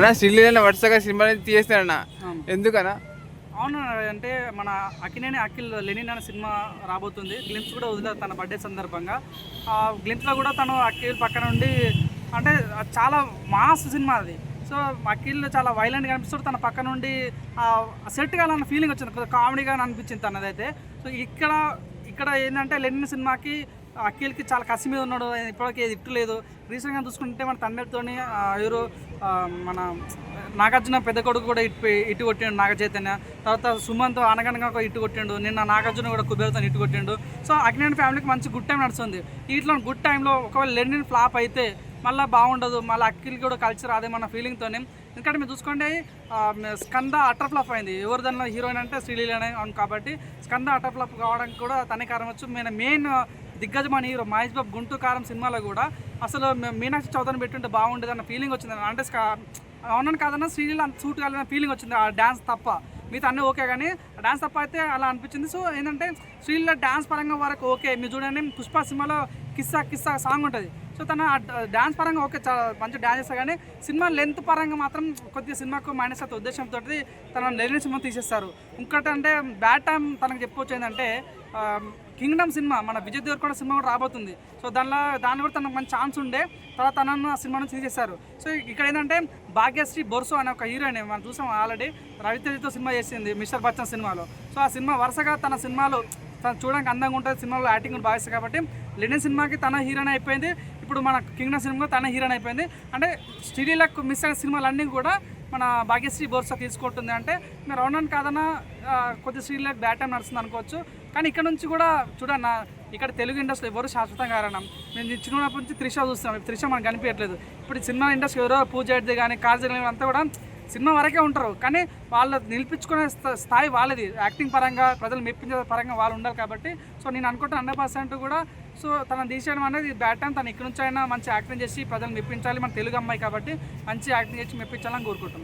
అన్న శ్రీలీల వరుసగా తీయేస్తాడన్న అవును. ఎందుకన్నా? అవును అంటే మన అకినేని అఖిల్ లెనిన్ అనే సినిమా రాబోతుంది. గ్లిమ్స్ కూడా వదిలేదు తన బర్త్డే సందర్భంగా. ఆ గ్లిమ్స్లో కూడా తను అఖిల్ పక్కన ఉండి అంటే చాలా మాస్ సినిమా అది. సో అఖిల్ చాలా వైలెంట్గా అనిపిస్తాడు తన పక్క నుండి సెట్ కావాలన్న ఫీలింగ్ వచ్చింది. కొద్దిగా కామెడీగా అనిపించింది తనదైతే. సో ఇక్కడ ఇక్కడ ఏంటంటే లెనిన్ సినిమాకి అఖిల్కి చాలా కసి మీద ఉన్నాడు. ఇప్పటికే ఏది ఇట్టు లేదు. రీసెంట్గా చూసుకుంటే మన తమిళతోని ఎవరు మన నాగార్జున పెద్ద కొడుకు కూడా ఇటు ఇటు కొట్టిండు నాగ చైతన్య. తర్వాత సుమంత్ అనగనగా ఒక ఇటు కొట్టిండు. నిన్న నాగార్జున కూడా కుబేరుతో ఇటు కొట్టిండు. సో అగ్నేని ఫ్యామిలీకి మంచి గుడ్ టైం నడుస్తుంది. ఇట్లా గుడ్ టైంలో ఒకవేళ లెండిన్ ఫ్లాప్ అయితే మళ్ళీ బాగుండదు. మళ్ళీ అక్కిల్ కూడా కల్చర్ అదేమన్న ఫీలింగ్తోనే ఎందుకంటే మీరు చూసుకోండి స్కంద అటర్ ఫ్లాప్ అయింది. ఎవరు దానిలో హీరోయిన్ అంటే శ్రీలీలనే అవును కాబట్టి స్కంద అటర్ ఫ్లాప్ కావడానికి కూడా తనే కారణం వచ్చు. మెయిన్ మెయిన్ దిగ్గజమైన హీరో మహేష్ బాబు గుంటూ కారం సినిమాలో కూడా అసలు మీనాక్షి చౌదరిని పెట్టుంటే బాగుండేది అన్న ఫీలింగ్ వచ్చింది అంటే అవునని కాదన్నా శ్రీలీల అంత సూట్ కాలేదన్న ఫీలింగ్ వచ్చింది ఆ డ్యాన్స్ తప్ప. మిగతా అన్నీ ఓకే కానీ డ్యాన్స్ తప్ప అయితే అలా అనిపించింది. సో ఏంటంటే శ్రీలీల డ్యాన్స్ పరంగా వరకు ఓకే మీరు చూడండి పుష్ప సినిమాలో కిస్సా కిస్సా సాంగ్ ఉంటుంది. సో తన డ్యాన్స్ పరంగా ఓకే చాలా మంచి డ్యాన్స్ చేస్తారు కానీ సినిమా లెంత్ పరంగా మాత్రం కొద్దిగా సినిమాకు మైనస్ అవుతుంది ఉద్దేశంతో తన లెనిన్ సినిమా తీసేస్తారు. ఇంకోటి అంటే బ్యాడ్ టైం తనకు చెప్పొచ్చు ఏంటంటే కింగ్డమ్ సినిమా మన విజయ్ దేవరకొండ సినిమా కూడా రాబోతుంది. సో దానిలో దాని కూడా తనకు మంచి ఛాన్స్ ఉండే తర్వాత తనను ఆ సినిమాను తీసేశారు సో ఇక్కడ ఏంటంటే భాగ్యశ్రీ బొర్సో అనే ఒక హీరోయిన్ మనం చూసాం ఆల్రెడీ రవితేజతో సినిమా చేసింది మిస్టర్ బచ్చన్ సినిమాలో. సో ఆ సినిమా వరుసగా తన సినిమాలు తను చూడడానికి అందంగా ఉంటుంది సినిమాలో యాక్టింగ్ కూడా కాబట్టి లెనిన్ సినిమాకి తన హీరోయిన్ అయిపోయింది. ఇప్పుడు మన కింగ్డమ్ సినిమా తన హీరోయిన్ అయిపోయింది. అంటే స్టీడీలకు మిస్ అయిన సినిమాలన్నీ కూడా మన భాగ్యశ్రీ బోర్సా తీసుకుంటుంది. అంటే మీరు అవునని కాదన్నా కొద్ది స్త్రీలకు బ్యాట్ టైం నడుస్తుంది అనుకోవచ్చు. కానీ ఇక్కడ నుంచి కూడా చూడన్న ఇక్కడ తెలుగు ఇండస్ట్రీ ఎవరు శాశ్వతం కారణం నేను చిన్నప్పటి నుంచి త్రిష చూస్తున్నాం త్రిష మనకు కనిపించట్లేదు. ఇప్పుడు సినిమా ఇండస్ట్రీ ఎవరో పూజ అయితే కానీ కాజల్ అంతా కూడా సినిమా వరకే ఉంటారు. కానీ వాళ్ళు నిలిపించుకునే స్థాయి వాళ్ళది. యాక్టింగ్ పరంగా ప్రజలు మెప్పించే పరంగా వాళ్ళు ఉండాలి కాబట్టి. సో నేను అనుకుంటున్న హండ్రెడ్ పర్సెంట్ కూడా సో తను తీసేయడం అనేది బ్యాడ్ టైం తను ఇక్కడ నుంచి అయినా మంచి యాక్టింగ్ చేసి ప్రజలు మెప్పించాలి. మన తెలుగు అమ్మాయి కాబట్టి మంచి యాక్టింగ్ చేసి మెప్పించాలని కోరుకుంటున్నాను